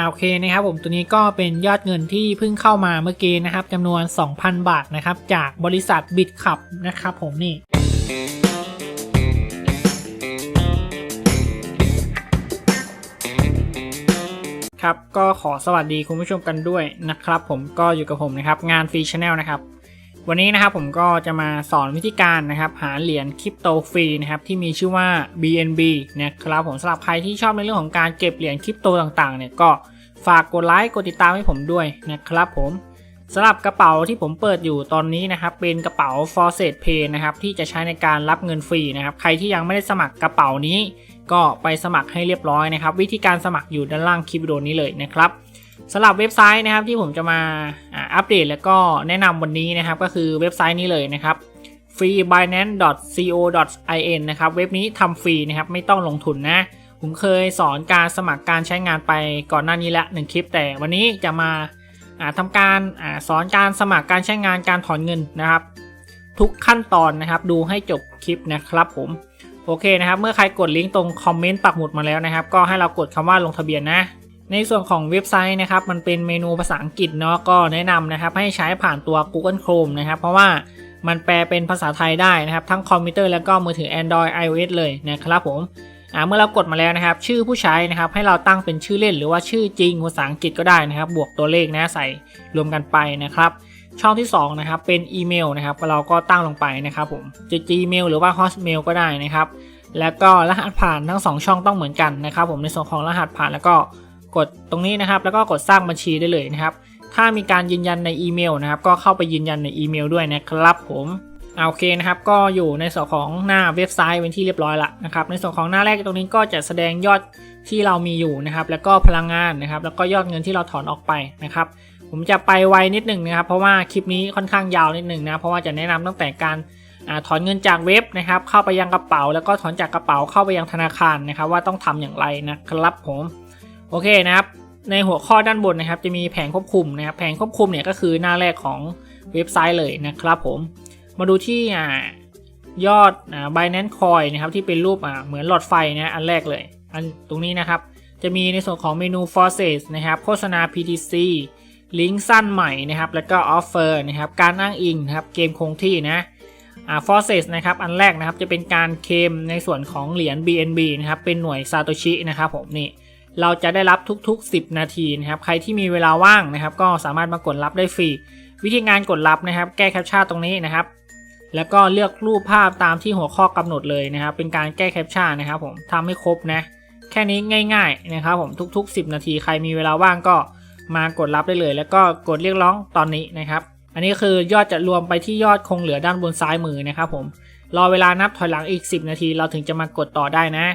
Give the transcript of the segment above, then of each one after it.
อ่าโอเคนะครับผมตัวนี้ก็เป็นยอดเงินที่เพิ่งเข้ามาเมื่อกี้นะครับจำนวน 2,000 บาทนะครับจากบริษัทบิตขับนะครับผมนี่ครับก็ขอสวัสดีคุณผู้ชมกันด้วยนะครับ ผมก็อยู่กับผมนะครับงานฟรีชาแนลนะครับ วันนี้นะครับผมก็จะมาสอนวิธีการนะครับหาเหรียญคริปโตฟรีนะครับที่มีชื่อว่า BNB นะครับผมสำหรับใครที่ชอบในเรื่องของการเก็บเหรียญคริปโตต่างๆเนี่ยก็ฝากกดไลค์กดติดตามให้ผมด้วยนะครับผมสำหรับกระเป๋าที่ผมเปิดอยู่ตอนนี้นะครับเป็นกระเป๋า f o r s e t Pay นะครับที่จะใช้ในการรับเงินฟรีนะครับใครที่ยังไม่ได้สมัครกระเป๋านี้ ก็ไปสมัครให้เรียบร้อยนะครับวิธีการสมัครอยู่ด้านล่างคลิปวิดีโอนี้เลยนะครับ สำหรับเว็บไซต์นะครับที่ผมจะมาอัปเดตแล้วก็แนะนำวันนี้นะครับ ก็คือเว็บไซต์นี้เลยนะครับ freebinance.co.in นะครับเว็บนี้ทำฟรีนะครับไม่ต้องลงทุนนะผมเคยสอนการสมัครการใช้งานไปก่อนหน้านี้ละหนึ่งคลิป แต่วันนี้จะมาทำการอสอนการสมัครการใช้งานการถอนเงินนะครับ ทุกขั้นตอนนะครับ ดูให้จบคลิปนะครับผมโอเคนะครับ เมื่อใครกดลิงก์ตรงคอมเมนต์ปักหมุดมาแล้วนะครับ ก็ให้เรากดคำว่าลงทะเบียนนะ ในส่วนของเว็บไซต์นะครับมันเป็นเมนูภาษาอังกฤษเนาะก็แนะนำนะครับให้ใช้ผ่านตัว Google Chrome นะครับเพราะว่ามันแปลเป็นภาษาไทยได้นะครับ ทั้งคอมพิวเตอร์แล้วก็มือถือ Android iOS เลยนะครับผมเมื่อเรากดมาแล้วนะครับ ชื่อผู้ใช้นะครับให้เราตั้งเป็นชื่อเล่น หรือว่าชื่อจริงภาษาอังกฤษก็ได้นะครับ บวกตัวเลขนะใส่รวมกันไปนะครับช่องที่2นะครับเป็นอีเมลนะครับเราก็ตั้งลงไปนะครับผมจะ Gmail หรือว่า Hotmail ก็ได้นะครับ แล้วก็รหัสผ่านทั้ง 2 ช่องต้องเหมือนกันนะครับ ผมในส่วนของรหัสผ่านแล้วก็ กดตรงนี้นะครับ แล้วก็กดสร้างบัญชีได้เลยนะครับ ถ้ามีการยืนยันในอีเมลนะครับ ก็เข้าไปยืนยันในอีเมลด้วยนะครับผมโอเคนะครับ ก็อยู่ในส่วนของหน้าเว็บไซต์เป็นที่เรียบร้อยละนะครับ ในส่วนของหน้าแรกตรงนี้ก็จะแสดงยอดที่เรามีอยู่นะครับ แล้วก็พลังงานนะครับ แล้วก็ยอดเงินที่เราถอนออกไปนะครับ ผมจะไปไวนิดหนึ่งนะครับ เพราะว่าคลิปนี้ค่อนข้างยาวนิดหนึ่งนะ เพราะว่าจะแนะนำตั้งแต่การอถอนเงินจากเว็บนะครับ เข้าไปยังกระเป๋า แล้วก็ถอนจากกระเป๋าเข้าไปยังธนาคารนะครับ ว่าต้องทำอย่างไรนะครับผม โอเคนะครับ ในหัวข้อด้านบนนะครับ จะมีแผงควบคุมนะครับ แผงควบคุมเนี่ยก็คือหน้าแรกของเว็บไซต์เลยนะครับผม มาดูที่อ่ายอดอ่า Binance Coin นะครับที่เป็นรูปอ่าเหมือนหลอดไฟนะอันแรกเลย อันตรงนี้นะครับจะมีในส่วนของเมนู Forces นะครับโฆษณา PTC ลิงก์สั้นใหม่นะครับแล้วก็ Offer นะครับการอ้างอิงนะครับเกมคงที่นะอ่า Forces นะครับอันแรกนะครับจะเป็นการเคมในส่วนของเหรียญ BNB นะครับเป็นหน่วย Satoshi นะครับผมนี่ เราจะได้รับทุก ๆ 10 นาทีนะครับใครที่มีเวลาว่างนะครับ ก็สามารถมากดรับได้ฟรีวิธีการกดรับนะครับ แก้แคปชั่นตรงนี้นะครับ แล้วก็เลือกรูปภาพตามที่หัวข้อกำหนดเลยนะครับ เป็นการแก้แคปชั่นนะครับผมทำให้ครบนะแค่นี้ง่ายๆนะครับผมทุก ๆ 10 นาทีใครมีเวลาว่างก็มากดรับได้เลย แล้วก็กดเรียกร้องตอนนี้นะครับ อันนี้คือยอดจะรวมไปที่ยอดคงเหลือด้านบนซ้ายมือนะครับผมรอเวลานับถอยหลังอีก 10 นาที เราถึงจะมากดต่อได้นะ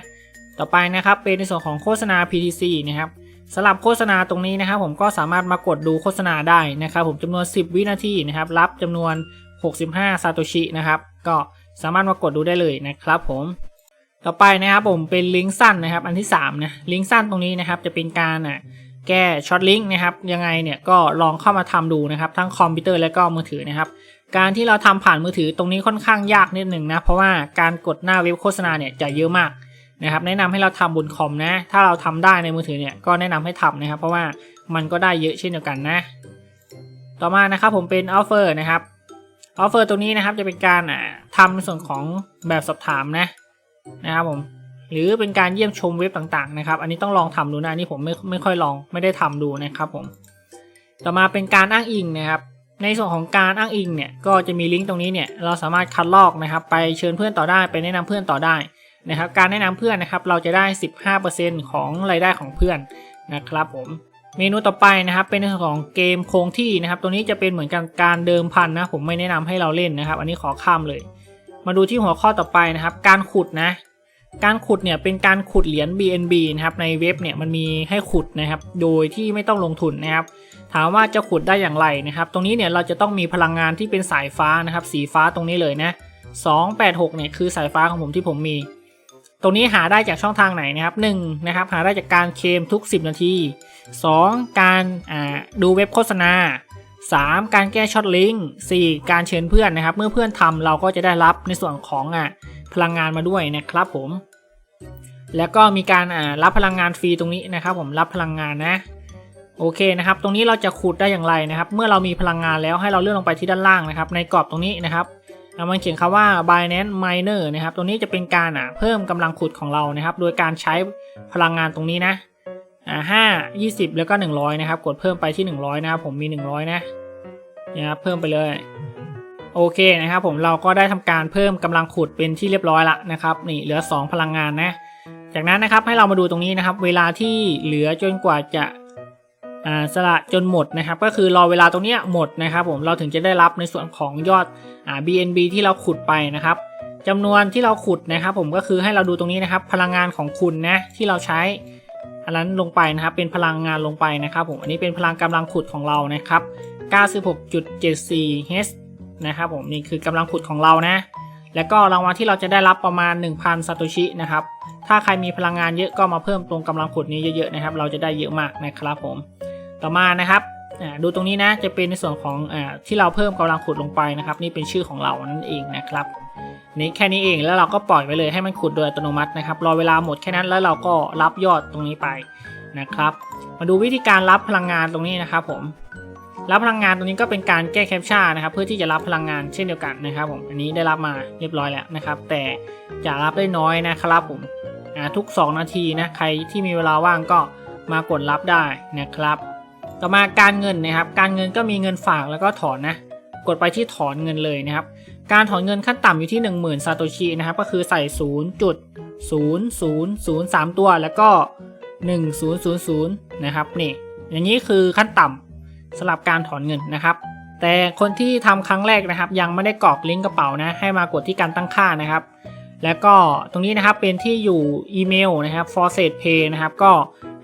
ต่อไปนะครับเป็นในส่วนของโฆษณา PTC นะครับสำหรับโฆษณาตรงนี้นะครับ ผมก็สามารถมากดดูโฆษณาได้นะครับผมจำนวน 10 วินาทีนะครับ รับจำนวน 65ซาโตชินะครับ ก็สามารถมากดดูได้เลยนะครับผมต่อไปนะครับผมเป็นลิงก์สั้นนะครับ อันที่3นะลิงก์สั้นตรงนี้นะครับ จะเป็นการอะแก้ช็อตลิงก์นะครับ ยังไงเนี่ยก็ลองเข้ามาทำดูนะครับ ทั้งคอมพิวเตอร์และก็มือถือนะครับ การที่เราทำผ่านมือถือตรงนี้ค่อนข้างยากนิดหนึ่งนะ เพราะว่าการกดหน้าเว็บโฆษณาเนี่ยจะเยอะมาก นะครับแนะนำให้เราทำบนคอมนะ ถ้าเราทำได้ในมือถือเนี่ยก็แนะนำให้ทำนะครับ เพราะว่ามันก็ได้เยอะเช่นเดียวกันนะ ต่อมานะครับผมเป็น offer นะครับ offer ตัวนี้นะครับจะเป็นการอ่าทำในส่วนของแบบสอบถามนะนะครับผมหรือเป็นการเยี่ยมชมเว็บต่างๆนะครับ อันนี้ต้องลองทำดูนะอันนี่ผมไม่ไม่ค่อยลองไม่ได้ทำดูนะครับผมต่อมาเป็นการอ้างอิงนะครับ ในส่วนของการอ้างอิงเนี่ยก็จะมีลิงก์ตรงนี้เนี่ยเราสามารถคัดลอกนะครับ ไปเชิญเพื่อนต่อได้ไปแนะนำเพื่อนต่อได้ นะครับการแนะนำเพื่อนนะครับเราจะได้ 15%ของรายได้ของเพื่อนนะครับผมเมนูต่อไปนะครับเป็นในส่วนของเกมคงที่นะครับ ตัวนี้จะเป็นเหมือนกันการเดิมพันนะผมไม่แนะนำให้เราเล่นนะครับ อันนี้ขอข้ามเลย มาดูที่หัวข้อต่อไปนะครับ การขุดนะ การขุดเนี่ยเป็นการขุดเหรียญ BNB นะครับในเว็บเนี่ยมันมีให้ขุดนะครับ โดยที่ไม่ต้องลงทุนนะครับ ถามว่าจะขุดได้อย่างไรนะครับ ตรงนี้เนี่ยเราจะต้องมีพลังงานที่เป็นสายฟ้านะครับ สีฟ้าตรงนี้เลยนะ286เนี่ยคือสายฟ้าของผมที่ผมมี ตรงนี้หาได้จากช่องทางไหนนะครับ1นะครับหาได้จากการเคมทุก 10 นาที 2. การดูเว็บโฆษณา 3. การแก้ช็อตลิงก์ 4. การเชิญเพื่อนนะครับ เมื่อเพื่อนทำเราก็จะได้รับในส่วนของอะพลังงานมาด้วยนะครับผม แล้วก็มีการอ่ารับพลังงานฟรีตรงนี้นะครับผมรับพลังงานนะโอเคนะครับ ตรงนี้เราจะขุดได้อย่างไรนะครับ เมื่อเรามีพลังงานแล้วให้เราเลื่อนลงไปที่ด้านล่างนะครับ ในกรอบตรงนี้นะครับ เรามันเขียนคำว่า Binance Miner นะครับ ตรงนี้จะเป็นการอะเพิ่มกำลังขุดของเรานะครับ โดยการใช้พลังงานตรงนี้นะอ่าห้ายี่สิบแล้วก็หนึ่งร้อยนะครับ กดเพิ่มไปที่หนึ่งร้อยนะครับ ผมมีหนึ่งร้อยนะนี่ยครับเพิ่มไปเลยโอเคนะครับผมเราก็ได้ทำการเพิ่มกำลังขุดเป็นที่เรียบร้อยละนะครับนี่เหลือ 2 พลังงานนะ จากนั้นนะครับให้เรามาดูตรงนี้นะครับ เวลาที่เหลือจนกว่าจะ สละจนหมดนะครับ ก็คือรอเวลาตรงนี้หมดนะครับผมเราถึงจะได้รับในส่วนของยอดอ่า BNB ที่เราขุดไปนะครับจำนวนที่เราขุดนะครับผมก็คือให้เราดูตรงนี้นะครับ พลังงานของคุณนะที่เราใช้อันนั้นลงไปนะครับเป็นพลังงานลงไปนะครับผมอันนี้เป็นพลังกำลังขุดของเรานะครับ 96.74 H นะครับผมนี่คือกำลังขุดของเรานะแล้วก็รางวัลที่เราจะได้รับประมาณ 1,000ซาโตชินะครับถ้าใครมีพลังงานเยอะก็มาเพิ่มตรงกำลังขุดนี้เยอะๆนะครับ เราจะได้เยอะมากนะครับผม ต่อมานะครับดูตรงนี้นะจะเป็นในส่วนของอที่เราเพิ่มกำลังขุดลงไปนะครับ นี่เป็นชื่อของเรานั่นเองนะครับนี่แค่นี้เองแล้วเราก็ปล่อยไปเลยให้มันขุดโดยอัตโนมัตินะครับ รอเวลาหมดแค่นั้นแล้วเราก็รับยอดตรงนี้ไปนะครับ มาดูวิธีการรับพลังงานตรงนี้นะครับ ผม รับพลังงานตรงนี้ก็เป็นการแก้แคปชั่นนะครับ เพื่อที่จะรับพลังงานเช่นเดียวกันนะครับ ผมอันนี้ได้รับมาเรียบร้อยแล้วนะครับ แต่จะรับได้น้อยนะครับผมทุก 2 นาทีนะใครที่มีเวลาว่างก็มากดรับได้นะครับ ต่อมาการเงินนะครับ การเงินก็มีเงินฝากแล้วก็ถอนนะ กดไปที่ถอนเงินเลยนะครับ การถอนเงินขั้นต่ำอยู่ที่ 10,000ซาโตชินะครับ ก็คือใส่ 0.0003 ตัวแล้วก็ 1000 นะครับนี่ อย่างนี้คือขั้นต่ำสำหรับการถอนเงินนะครับ แต่คนที่ทำครั้งแรกนะครับ ยังไม่ได้กรอกลิงก์กระเป๋านะ ให้มากดที่การตั้งค่านะครับแล้วก็ตรงนี้นะครับเป็นที่อยู่อีเมลนะครับ for s e t pay นะครับ ก็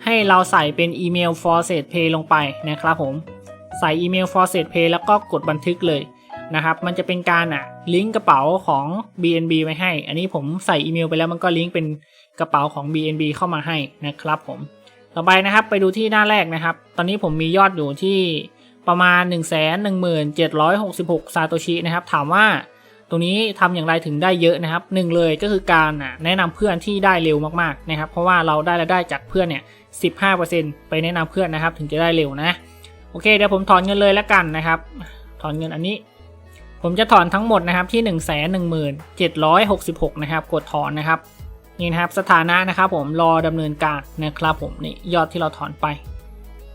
ให้เราใส่เป็นอีเมล for s e t pay ลงไปนะครับผม ใส่อีเมล for s e t pay แล้วก็กดบันทึกเลยนะครับ มันจะเป็นการอะลิงก์กระเป๋าของ BNB ไว้ให้ อันนี้ผมใส่อีเมลไปแล้วมันก็ลิงก์เป็นกระเป๋าของ BNB เข้ามาให้นะครับผม ต่อไปนะครับไปดูที่หน้าแรกนะครับ ตอนนี้ผมมียอดอยู่ที่ประมาณ 1 1 7 6 6 ซาโตชินะครับ ถามว่า ตรงนี้ทำอย่างไรถึงได้เยอะนะครับหนึ่งเลยก็คือการอะแนะนำเพื่อนที่ได้เร็วมากๆนะครับเพราะว่าเราได้รายได้จากเพื่อนเนี่ย15%ไปแนะนำเพื่อนนะครับถึงจะได้เร็วนะโอเคเดี๋ยวผมถอนเงินเลยแล้วกันนะครับถอนเงินอันนี้ ผมจะถอนทั้งหมดนะครับที่1 1 7 6 6นะครับกดถอนนะครับนี่นะครับสถานะนะครับผมรอดำเนินการนะครับผมนี่ยอดที่เราถอนไป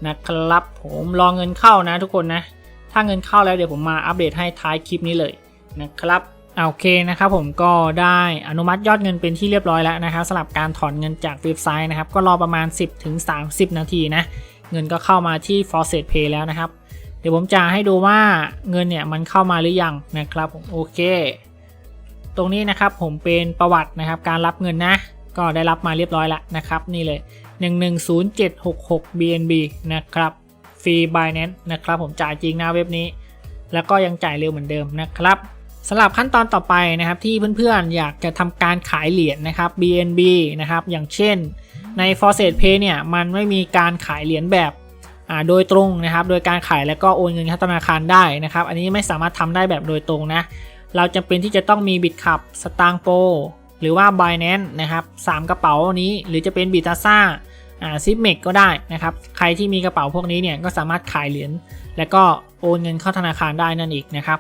นะครับผมรอเงินเข้านะทุกคนนะถ้าเงินเข้าแล้วเดี๋ยวผมมาอัปเดตให้ท้ายคลิปนี้เลย นะครับโอเคนะครับผมก็ได้อนุมัติยอดเงินเป็นที่เรียบร้อยแล้วนะครับสำหรับการถอนเงินจากเว็บไซต์นะครับ ก็รอประมาณ 10-30ถึงนาทีนะ เงินก็เข้ามาที่ f o r s e t Pay แล้วนะครับ เดี๋ยวผมจะให้ดูว่าเงินเนี่ยมันเข้ามาหรือยังนะครับผมโอเค ตรงนี้นะครับผมเป็นประวัตินะครับการรับเงินนะ ก็ได้รับมาเรียบร้อยแล้วนะครับ นี่เลย 110766 BNB นะครับฟรี Binance นะครับผมจ่ายจริงนะเว็บนี้ แล้วก็ยังจ่ายเร็วเหมือนเดิมนะครับ สำหรับขั้นตอนต่อไปนะครับที่เพื่อนๆ อยากจะทำการขายเหรียญนะครับ BNB นะครับอย่างเช่นใน f o r s e t Pay เนี่ยมันไม่มีการขายเหรียญแบบอ่าโดยตรงนะครับ โดยการขายแล้วก็โอนเงินเข้าธนาคารได้นะครับ อันนี้ไม่สามารถทำได้แบบโดยตรงนะ เราจำเป็นที่จะต้องมีบิตคับสตางโปหรือว่า Binance นะครับ3กระเป๋านี้หรือจะเป็นบิตาซ่าอ่าซิปเมกก็ได้นะครับ ใครที่มีกระเป๋าพวกนี้เนี่ยก็สามารถขายเหรียญแล้วก็โอนเงินเข้าธนาคารได้นั่นเองนะครับ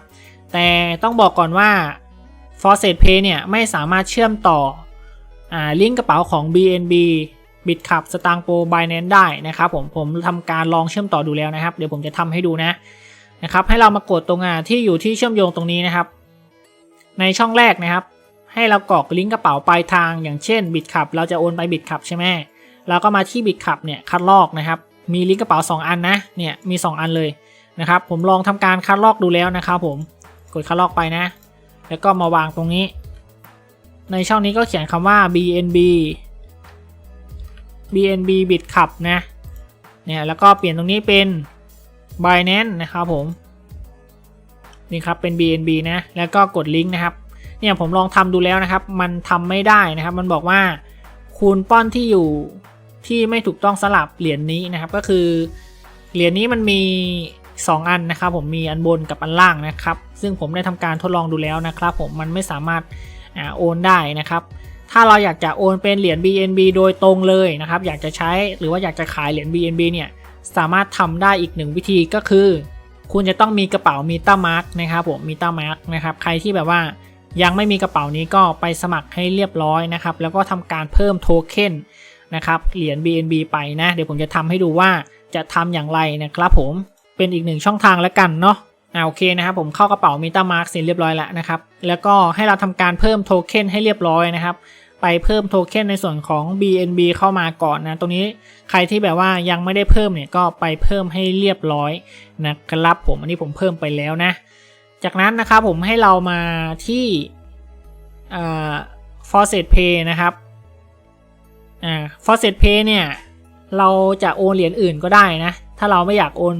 แต่ต้องบอกก่อนว่า f o r s e t Pay เนี่ยไม่สามารถเชื่อมต่ออลิงก์กระเป๋าของ BNB บิตคับสตางโป Binance ได้นะครับผมผมทำการลองเชื่อมต่อดูแล้วนะครับ เดี๋ยวผมจะทำให้ดูนะนะครับให้เรามากดตรงอ่าที่อยู่ที่เชื่อมโยงตรงนี้นะครับ ในช่องแรกนะครับ ให้เรากรอกลิงก์กระเป๋าปลายทาง อย่างเช่นบิตคับเราจะโอนไปบิตคับใช่ไหมเราก็มาที่บิตคับเนี่ยคัดลอกนะครับ มีลิงก์กระเป๋า 2 อันนะเนี่ยมี 2 อันเลยนะครับผมลองทำการคัดลอกดูแล้วนะครับผม กดคัดลอกไปนะ แล้วก็มาวางตรงนี้ ในช่องนี้ก็เขียนคำว่า BNB BNB Bitcup นะเนี่ยแล้วก็เปลี่ยนตรงนี้เป็น Binance นะครับผมนี่ครับเป็น BNB นะแล้วก็กดลิงก์นะครับเนี่ยผมลองทำดูแล้วนะครับ มันทำไม่ได้นะครับ มันบอกว่าคูณป้อนที่อยู่ที่ไม่ถูกต้องสลับเหรียญนนี้นะครับ ก็คือเหรียญนี้มันมี 2 อันนะครับผมมีอันบนกับอันล่างนะครับ ซึ่งผมได้ทำการทดลองดูแล้วนะครับ ผมมันไม่สามารถอาโอนได้นะครับ ถ้าเราอยากจะโอนเป็นเหรียญ BNB โดยตรงเลยนะครับ อยากจะใช้หรือว่าอยากจะขายเหรียญ BNB เนี่ยสามารถทำได้อีกหนึ่งวิธีก็คือ คุณจะต้องมีกระเป๋ามีต้ามาร์กนะครับผมมีต้ามาร์กนะครับใครที่แบบว่ายังไม่มีกระเป๋านี้ก็ไปสมัครให้เรียบร้อยนะครับ แล้วก็ทำการเพิ่มโทเค็นนะครับเหรียญ BNB ไปนะ เดี๋ยวผมจะทำให้ดูว่าจะทำอย่างไรนะครับผม เป็นอีกหนึ่งช่องทางแล้วกันเนาะอ่าโอเคนะครับผมเข้ากระเป๋ามีต้ามาร์กเสร็จเรียบร้อยแล้วนะครับ แล้วก็ให้เราทำการเพิ่มโทเค็นให้เรียบร้อยนะครับ ไปเพิ่มโทเค็นในส่วนของ BNB เข้ามาก่อนนะตรงนี้ใครที่แบบว่ายังไม่ได้เพิ่มเนี่ยก็ไปเพิ่มให้เรียบร้อยนะครับผมอันนี้ผมเพิ่มไปแล้วนะ จากนั้นนะครับผมให้เรามาที่อ่า Faucet Pay นะครับอ่า Faucet Pay เนี่ยเราจะโอนเหรียญอื่นก็ได้นะ ถ้าเราไม่อยากโอน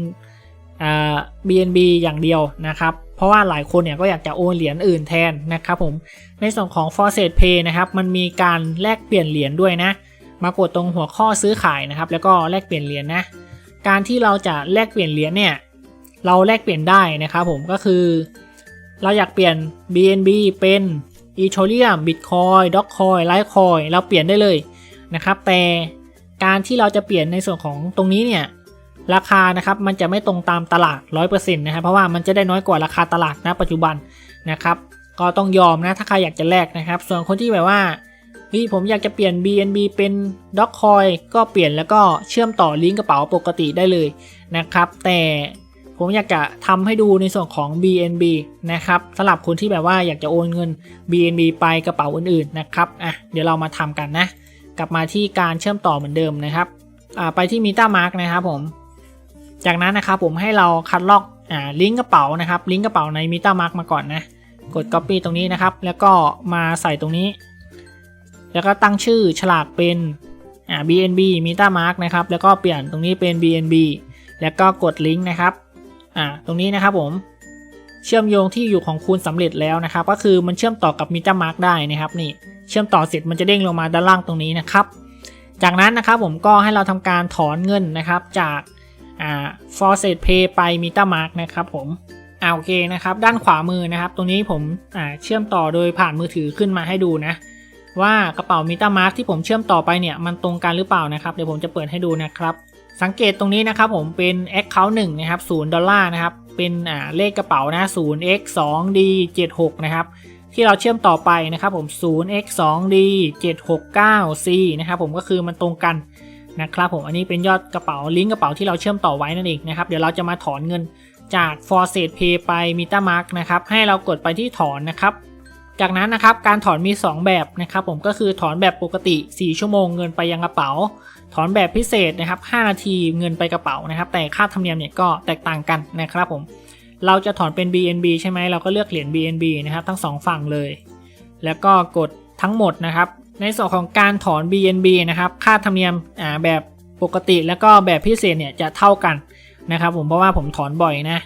BNB อย่างเดียวนะครับ เพราะว่าหลายคนเนี่ยก็อยากจะโอนเหรียญอื่นแทนนะครับผม ในส่วนของ Faucet Pay นะครับ มันมีการแลกเปลี่ยนเหรียญด้วยนะ มากดตรงหัวข้อซื้อขายนะครับ แล้วก็แลกเปลี่ยนเหรียญนะ การที่เราจะแลกเปลี่ยนเหรียญเนี่ย เราแลกเปลี่ยนได้นะครับผมก็คือ เราอยากเปลี่ยน BNB เป็น Ethereum Bitcoin Dogecoin Litecoin เราเปลี่ยนได้เลยนะครับ แต่การที่เราจะเปลี่ยนในส่วนของตรงนี้เนี่ย ราคานะครับมันจะไม่ตรงตามตลาด 100%นะครับเพราะว่ามันจะได้น้อยกว่าราคาตลาดณปัจจุบันนะครับก็ต้องยอมนะถ้าใครอยากจะแลกนะครับ ส่วนคนที่แบบว่าเฮ้ยผมอยากจะเปลี่ยน BNB เป็น d o g c o i ก็เปลี่ยนแล้วก็เชื่อมต่อลิงก์กระเป๋าปกติได้เลยนะครับ แต่ผมอยากจะทำให้ดูในส่วนของ BNB นะครับสำหรับคนที่แบบว่าอยากจะโอนเงิน BNB ไปกระเป๋าอื่นๆนะครับอะเดี๋ยวเรามาทำกันนะ กลับมาที่การเชื่อมต่อเหมือนเดิมนะครับอ่าไปที่ MetaMask นะครับผม จากนั้นนะครับผมให้เราคัดลอกอ่าลิงก์กระเป๋านะครับ ลิงก์กระเป๋าใน MetaMask มาก่อนนะ กด Copy ตรงนี้นะครับ แล้วก็มาใส่ตรงนี้ แล้วก็ตั้งชื่อฉลากเป็นอ่า BNB MetaMask นะครับ แล้วก็เปลี่ยนตรงนี้เป็น BNB แล้วก็กดลิงก์นะครับอ่าตรงนี้นะครับผมเชื่อมโยงที่อยู่ของคุณสำเร็จแล้วนะครับ ก็คือมันเชื่อมต่อกับ MetaMask ได้นะครับนี่เชื่อมต่อเสร็จมันจะเด้งลงมาด้านล่างตรงนี้นะครับ จากนั้นนะครับผมก็ให้เราทำการถอนเงินนะครับ จาก อ่า Faucet Pay ไป MetaMask นะครับผมอ่าโอเคนะครับด้านขวามือนะครับ ตรงนี้ผมอ่าเชื่อมต่อโดยผ่านมือถือขึ้นมาให้ดูนะ ว่ากระเป๋า MetaMask ที่ผมเชื่อมต่อไปเนี่ยมันตรงกันหรือเปล่านะครับ เดี๋ยวผมจะเปิดให้ดูนะครับสังเกตตรงนี้นะครับผมเป็น Account 1นะครับ0ดอลลาร์นะครับเป็นอ่าเลขกระเป๋านะ 0x 2d 76นะครับที่เราเชื่อมต่อไปนะครับผม 0x 2d 769c นะครับผมก็คือมันตรงกัน นะครับผมอันนี้เป็นยอดกระเป๋าลิงก์กระเป๋าที่เราเชื่อมต่อไว้นั่นเองนะครับเดี๋ยวเราจะมาถอนเงินจาก Faucet Pay ไป MetaMask นะครับให้เรากดไปที่ถอนนะครับ จากนั้นนะครับการถอนมี 2 แบบนะครับผมก็คือถอนแบบปกติ 4 ชั่วโมงเงินไปยังกระเป๋า ถอนแบบพิเศษนะครับ 5 นาทีเงินไปกระเป๋านะครับ แต่ค่าธรรมเนียมเนี่ยก็แตกต่างกันนะครับผมเราจะถอนเป็น BNB ใช่ไหมเราก็เลือกเหรียญ BNB นะครับทั้งสองฝั่งเลย แล้วก็กดทั้งหมดนะครับ ในส่วนของการถอน BNB นะครับ ค่าธรรมเนียมแบบปกติแล้วก็แบบพิเศษเนี่ยจะเท่ากันนะครับ ผมเพราะว่าผมถอนบ่อยนะ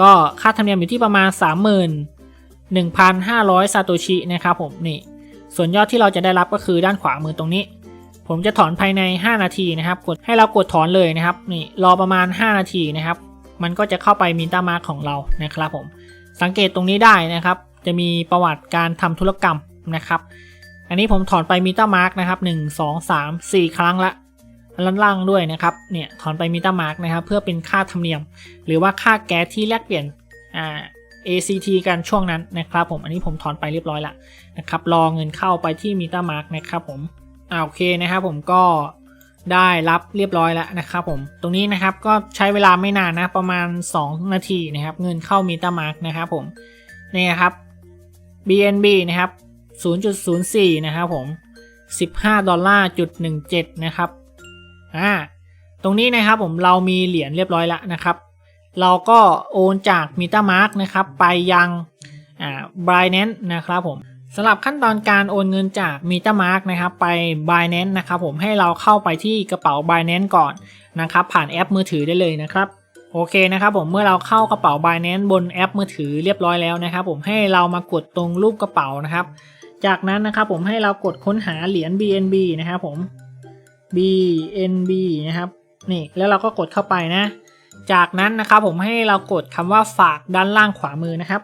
ก็ค่าธรรมเนียมอยู่ที่ประมาณ 31,500 ซาโตชินะครับผมนี่ ส่วนยอดที่เราจะได้รับก็คือด้านขวามือตรงนี้ ผมจะถอนภายใน 5 นาทีนะครับ กดให้เรากดถอนเลยนะครับ นี่รอประมาณ 5 นาทีนะครับ มันก็จะเข้าไปมินตามาร์ของเรานะครับผม สังเกตตรงนี้ได้นะครับ จะมีประวัติการทำธุรกรรมนะครับ อันนี้ผมถอนไปมิเตามาร์กนะครับหนึ่งสองสามสี่ครั้งละล่างๆด้วยนะครับ เนี่ยถอนไปมิเตามาร์กนะครับ เพื่อเป็นค่าธรรมเนียม หรือว่าค่าแก๊สที่แลกเปลี่ยนอ่า ACT กันช่วงนั้นนะครับ ผมอันนี้ผมถอนไปเรียบร้อยละนะครับ รอเงินเข้าไปที่มิเตามาร์กนะครับผมอ่าโอเคนะครับผมก็ได้รับเรียบร้อยแล้วนะครับผม ตรงนี้นะครับก็ใช้เวลาไม่นานนะประมาณ 2 นาทีนะครับ เงินเข้ามิเตามาร์กนะครับผมนี่ครับ BNB นะครับ 0.04 นะครับผม 15 ดอลลาร์จุด17 นะครับ อ่า ตรงนี้นะครับผมเรามีเหรียญเรียบร้อยแล้วนะครับ เราก็โอนจาก MetaMask นะครับ ไปยัง อ่า Binance นะครับผมสำหรับขั้นตอนการโอนเงินจาก MetaMask นะครับไป Binance นะครับผมให้เราเข้าไปที่กระเป๋า Binance ก่อนนะครับ ผ่านแอปมือถือได้เลยนะครับโอเคนะครับผมเมื่อเราเข้ากระเป๋า Binance บนแอปมือถือเรียบร้อยแล้วนะครับ ผมให้เรามากดตรงรูปกระเป๋านะครับ จากนั้นนะครับผมให้เรากดค้นหาเหรียญ BNB นะครับผม BNB นะครับนี่แล้วเราก็กดเข้าไปนะ จากนั้นนะครับผมให้เรากดคำว่าฝากด้านล่างขวามือนะครับ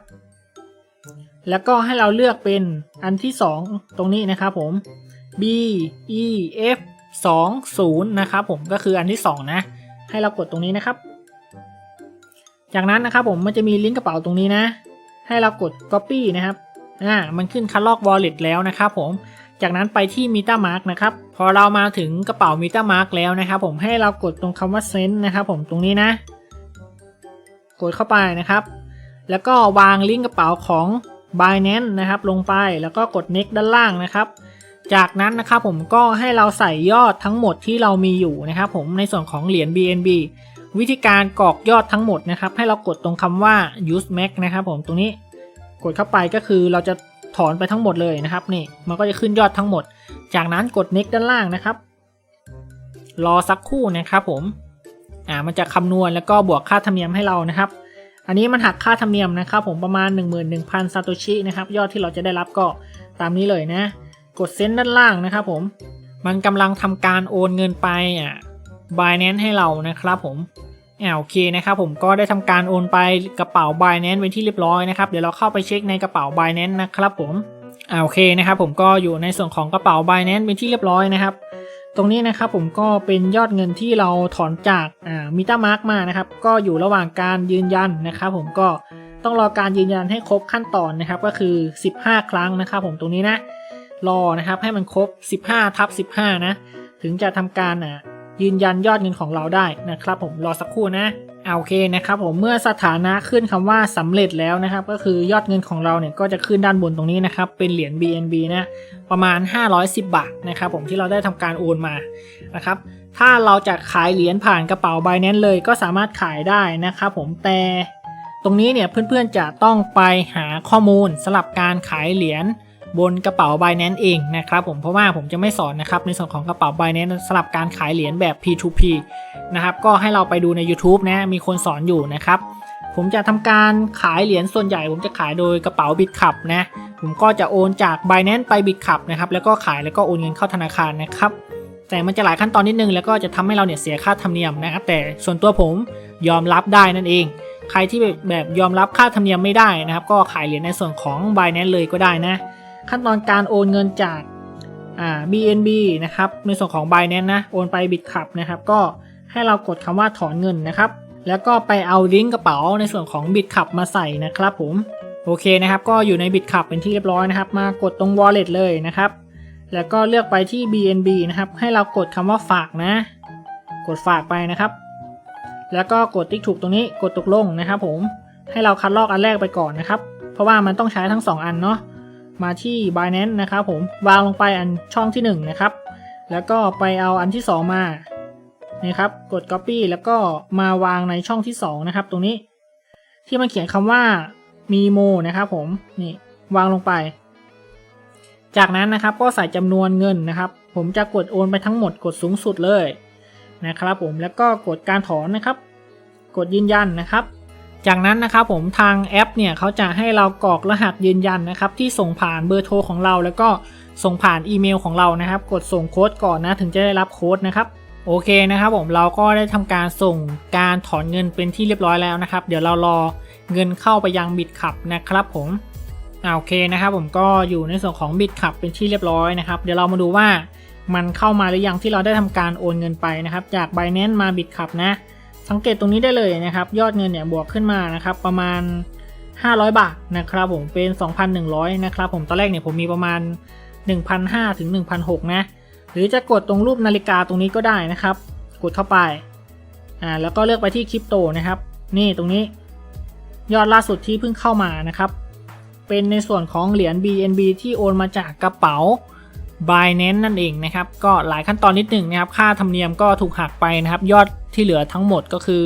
แล้วก็ให้เราเลือกเป็นอันที่ 2 ตรงนี้นะครับผม B E F 2 0นะครับผมก็คืออันที่ 2 นะ ให้เรากดตรงนี้นะครับ จากนั้นนะครับผมมันจะมีลิงก์กระเป๋าตรงนี้นะ ให้เรากด copy นะครับ อ่ามันขึ้นคัดลอก wallet แล้วนะครับผมจากนั้นไปที่ MetaMask นะครับพอเรามาถึงกระเป๋า MetaMask แล้วนะครับผมให้เรากดตรงคำว่า send นะครับผมตรงนี้นะ กดเข้าไปนะครับ แล้วก็วางลิงก์กระเป๋าของ Binance นะครับลงไปแล้วก็กด next ด้านล่างนะครับ จากนั้นนะครับผมก็ให้เราใส่ยอดทั้งหมดที่เรามีอยู่นะครับผมในส่วนของเหรียญ BNB วิธีการกรอกยอดทั้งหมดนะครับ ให้เรากดตรงคำว่า use max นะครับผมตรงนี้ กดเข้าไปก็คือเราจะถอนไปทั้งหมดเลยนะครับนี่มันก็จะขึ้นยอดทั้งหมด จากนั้นกด next ด้านล่างนะครับ รอสักครู่นะครับผมอ่ามันจะคำนวณแล้วก็บวกค่าธรรมเนียมให้เรานะครับ อันนี้มันหักค่าธรรมเนียมนะครับ ผมประมาณ 11,000ซาโตชินะครับยอดที่เราจะได้รับก็ตามนี้เลยนะ กดเซ็นด้านล่างนะครับผมมันกำลังทำการโอนเงินไปอะ Binance ให้เรานะครับผม อ่าโอเคนะครับผมก็ได้ทำการโอนไปกระเป๋า Binance เป็นที่เรียบร้อยนะครับเดี๋ยวเราเข้าไปเช็คในกระเป๋า Binance นะครับผมอ่าโอเคนะครับผมก็อยู่ในส่วนของกระเป๋า Binance เป็นที่เรียบร้อยนะครับ ตรงนี้นะครับผมก็เป็นยอดเงินที่เราถอนจากอ่ามิตามาร์กมานะครับก็อยู่ระหว่างการยืนยันนะครับผมก็ต้องรอการยืนยันให้ครบขั้นตอนนะครับก็คือ 15 ครั้งนะครับผมตรงนี้นะรอนะครับให้มันครบ 15ทับ15 นะ ถึงจะทำการอะ ยืนยันยอดเงินของเราได้นะครับ ผมรอสักครู่นะเอาโอเคนะครับผมเมื่อสถานะขึ้นคำว่าสำเร็จแล้วนะครับ ก็คือยอดเงินของเราเนี่ยก็จะขึ้นด้านบนตรงนี้นะครับ เป็นเหรียญ BNB นะประมาณ 510 บาทนะครับ ผมที่เราได้ทำการโอนมานะครับ ถ้าเราจะขายเหรียญผ่านกระเป๋า Binance เลยก็สามารถขายได้นะครับผมแต่ตรงนี้เนี่ยเพื่อนๆจะต้องไปหาข้อมูลสำหรับการขายเหรียญ บนกระเป๋า Binance เองนะครับผมเพราะว่าผมจะไม่สอนนะครับในส่วนของกระเป๋า Binance สำหรับการขายเหรียญแบบ P2P นะครับก็ให้เราไปดูใน YouTube นะมีคนสอนอยู่นะครับผมจะทำการขายเหรียญส่วนใหญ่ ผมจะขายโดยกระเป๋าบิตคับนะผมก็จะโอนจาก Binance ไปบิตคับนะครับแล้วก็ขายแล้วก็โอนเงินเข้าธนาคารนะครับแต่มันจะหลายขั้นตอนนิดนึงแล้วก็จะทำให้เราเนี่ยเสียค่าธรรมเนียมนะครับแต่ส่วนตัวผมยอมรับได้นั่นเอง ใครที่แบบยอมรับค่าธรรมเนียมไม่ได้นะครับ ก็ขายเหรียญในส่วนของ Binance เลยก็ได้นะ ขั้นตอนการโอนเงินจากอ่า BNB นะครับในส่วนของ Binance นะโอนไป BitCup นะครับก็ให้เรากดคำว่าถอนเงินนะครับ แล้วก็ไปเอาลิงก์กระเป๋าในส่วนของ BitCup มาใส่นะครับผมโอเคนะครับ ก็อยู่ใน BitCup เป็นที่เรียบร้อยนะครับ มากดตรง Wallet เลยนะครับ แล้วก็เลือกไปที่ BNB นะครับ ให้เรากดคำว่าฝากนะ กดฝากไปนะครับ แล้วก็กดติ๊กถูกตรงนี้กดตกลงนะครับ ผมให้เราคัดลอกอันแรกไปก่อนนะครับ เพราะว่ามันต้องใช้ทั้ง 2 อันเนาะ มาที่ Binance นะครับผมวางลงไปอันช่องที่1นะครับแล้วก็ไปเอาอันที่ 2 มานี่ครับกด Copy แล้วก็มาวางในช่องที่ 2 นะครับ ตรงนี้ ที่มันเขียนคำว่ามีโมนะครับผมนี่วางลงไป จากนั้นนะครับก็ใส่จำนวนเงินนะครับ ผมจะกดโอนไปทั้งหมดกดสูงสุดเลยนะครับผมแล้วก็กดการถอนนะครับ กดยืนยันนะครับ จากนั้นนะครับผมทางแอปเนี่ยเขาจะให้เรากรอกรหัสยืนยันนะครับที่ส่งผ่านเบอร์โทรของเราแล้วก็ส่งผ่านอีเมลของเรานะครับ กดส่งโค้ดก่อนนะถึงจะได้รับโค้ดนะครับโอเคนะครับผมเราก็ได้ทำการส่งการถอนเงินเป็นที่เรียบร้อยแล้วนะครับ เดี๋ยวเรารอเงินเข้าไปยังบิตขับนะครับผมโอเคนะครับผมก็อยู่ในส่วนของบิตขับเป็นที่เรียบร้อยนะครับ เดี๋ยวเรามาดูว่ามันเข้ามาหรือยังที่เราได้ทำการโอนเงินไปนะครับ จาก Binance มาบิตขับนะ สังเกตตรงนี้ได้เลยนะครับ ยอดเงินเนี่ยบวกขึ้นมานะครับ ประมาณ 500 บาทนะครับผมเป็น 2,100 นะครับผมตอนแรกเนี่ยผมมีประมาณ 1,500 ถึง 1,600 นะ หรือจะกดตรงรูปนาฬิกาตรงนี้ก็ได้นะครับ กดเข้าไปอ่าแล้วก็เลือกไปที่คริปโตนะครับ นี่ตรงนี้ยอดล่าสุดที่เพิ่งเข้ามานะครับ เป็นในส่วนของเหรียญ BNB ที่โอนมาจากกระเป๋า Binance นั่นเองนะครับ ก็หลายขั้นตอนนิดหนึ่งนะครับ ค่าธรรมเนียมก็ถูกหักไปนะครับ ยอดที่เหลือทั้งหมดก็คือ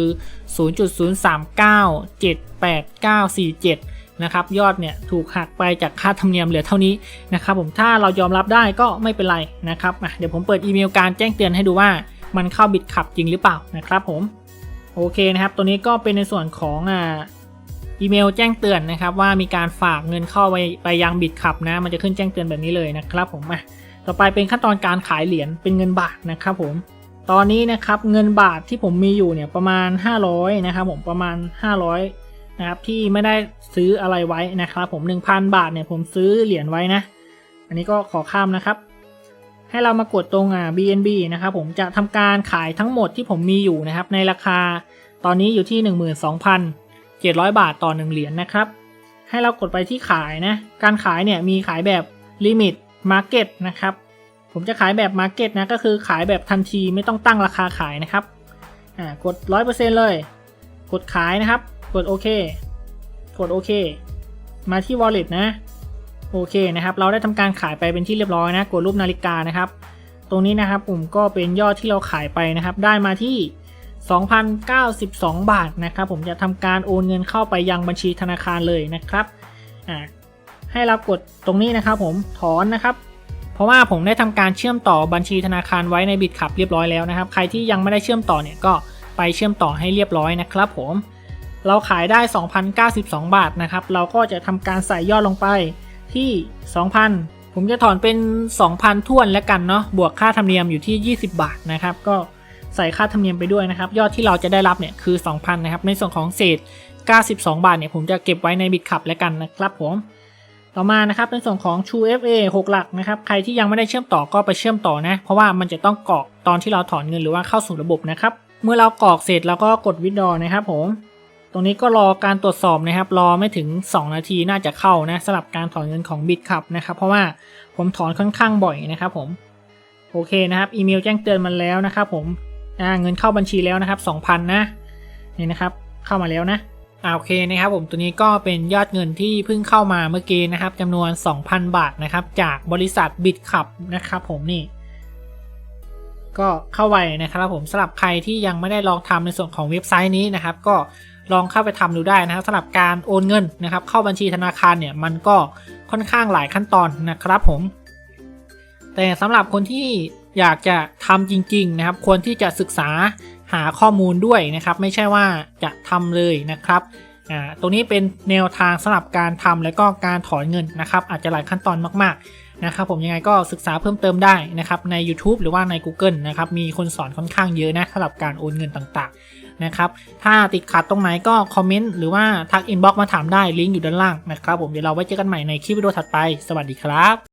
0.03978947 นะครับ ยอดเนี่ยถูกหักไปจากค่าธรรมเนียมเหลือเท่านี้นะครับผม ถ้าเรายอมรับได้ก็ไม่เป็นไรนะครับ เดี๋ยวผมเปิดอีเมลการแจ้งเตือนให้ดูว่ามันเข้าบิตขับจริงหรือเปล่านะครับผม โอเคนะครับ ตัวนี้ก็เป็นในส่วนของอ่าอีเมลแจ้งเตือนนะครับว่ามีการฝากเงินเข้าไปไปยังบิตคับนะ มันจะขึ้นแจ้งเตือนแบบนี้เลยนะครับผมอะ ต่อไปเป็นขั้นตอนการขายเหรียญเป็นเงินบาทนะครับผม ตอนนี้นะครับเงินบาทที่ผมมีอยู่เนี่ยประมาณ 500นะครับผมประมาณ 500นะครับที่ไม่ได้ซื้ออะไรไว้นะครับผม1,000 บาทเนี่ยผมซื้อเหรียญไว้นะ อันนี้ก็ขอข้ามนะครับ ให้เรามากดตรงอ่า BNB นะครับผมจะทำการขายทั้งหมดที่ผมมีอยู่นะครับในราคาตอนนี้อยู่ที่ 12,700 บาทต่อ 1 เหรียญนะครับให้เรากดไปที่ขายนะ การขายเนี่ยมีขายแบบ Limit Market นะครับ ผมจะขายแบบ Market นะก็คือขายแบบทันทีไม่ต้องตั้งราคาขายนะครับอ่ากด 100%เลย กดขายนะครับ กดโอเคกดโอเคมาที่ Wallet นะโอเคนะครับ เราได้ทำการขายไปเป็นที่เรียบร้อยนะ กดรูปนาฬิกานะครับ ตรงนี้นะครับผมก็เป็นยอดที่เราขายไปนะครับ ได้มาที่ 2,092 บาทนะครับ ผมจะทำการโอนเงินเข้าไปยังบัญชีธนาคารเลยนะครับ อ่า ให้เรากดตรงนี้นะครับผมถอนนะครับ เพราะว่าผมได้ทำการเชื่อมต่อบัญชีธนาคารไว้ในบิตขับเรียบร้อยแล้วนะครับ ใครที่ยังไม่ได้เชื่อมต่อเนี่ยก็ไปเชื่อมต่อให้เรียบร้อยนะครับผม เราขายได้ 2,092 บาทนะครับ เราก็จะทำการใส่ยอดลงไปที่ 2,000 ผมจะถอนเป็น 2,000ท้วนแล้วกันเนาะ บวกค่าธรรมเนียมอยู่ที่ 20 บาทนะครับ ก็ใส่ค่าธรรมเนียมไปด้วยนะครับ ยอดที่เราจะได้รับเนี่ยคือ 2,000 นะครับ ในส่วนของเศษ 92 บาทเนี่ยผมจะเก็บไว้ในบิตขับแล้วกันนะครับผม ต่อมานะครับในส่วนของ True FA 6 หลักนะครับใครที่ยังไม่ได้เชื่อมต่อก็ไปเชื่อมต่อนะ เพราะว่ามันจะต้องกรอกตอนที่เราถอนเงินหรือว่าเข้าสู่ระบบนะครับเมื่อเรากรอกเสร็จแล้วก็กด withdraw นะครับผมตรงนี้ก็รอการตรวจสอบนะครับรอไม่ถึง 2 นาทีน่าจะเข้านะสำหรับการถอนเงินของ BitCup นะครับเพราะว่าผมถอนค่อนข้างบ่อยนะครับผมโอเคนะครับอีเมลแจ้งเตือนมันแล้วนะครับผมอ่าเงินเข้าบัญชีแล้วนะครับ2,000นะนี่นะครับเข้ามาแล้วนะ อ่าโอเคนะครับผมตัวนี้ก็เป็นยอดเงินที่เพิ่งเข้ามาเมื่อกี้นะครับจำนวน 2,000 บาทนะครับ จากบริษัท BitCup นะครับผมนี่ ก็เข้าไวนะครับผมสำหรับใครที่ยังไม่ได้ลองทำในส่วนของเว็บไซต์นี้นะครับ ก็ลองเข้าไปทำดูได้นะครับสำหรับการโอนเงินนะครับ เข้าบัญชีธนาคารเนี่ยมันก็ค่อนข้างหลายขั้นตอนนะครับผม แต่สำหรับคนที่อยากจะทำจริง ๆ นะครับ ควรที่จะศึกษา หาข้อมูลด้วยนะครับ ไม่ใช่ว่าจะทำเลยนะครับตรงนี้เป็นแนวทางสำหรับการทำและก็การถอนเงินนะครับ อาจจะหลายขั้นตอนมากๆนะครับ ผมยังไงก็ศึกษาเพิ่มเติมได้นะครับใน YouTube หรือว่าใน Google นะครับมีคนสอนค่อนข้างเยอะนะสำหรับการโอนเงินต่างๆนะครับ ถ้าติดขัดตรงไหนก็คอมเมนต์หรือว่าทักอินบ็อกซ์มาถามได้ลิงก์อยู่ด้านล่างนะครับ ผมเดี๋ยวเราไว้เจอกันใหม่ในคลิปวิดีโอถัดไป สวัสดีครับ